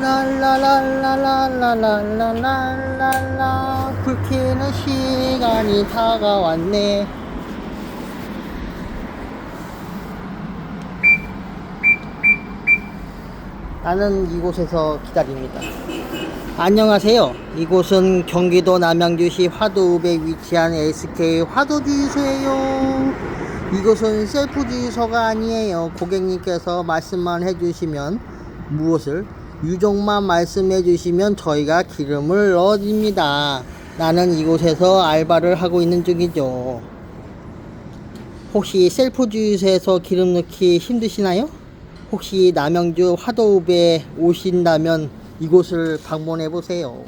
랄랄랄랄랄랄랄랄라. 굵히는 시간이 다가왔네. 나는 이곳에서 기다립니다 안녕하세요 이곳은 경기도 남양주시 화도읍에 위치한 SK 화도주유소예요 이곳은 셀프 주유소가 아니에요 고객님께서 말씀만 해주시면 무엇을 유종만 말씀해 주시면 저희가 기름을 넣어줍니다. 나는 이곳에서 알바를 하고 있는 중이죠. 혹시 셀프 주유소에서 기름 넣기 힘드시나요? 혹시 남양주 화도읍에 오신다면 이곳을 방문해 보세요.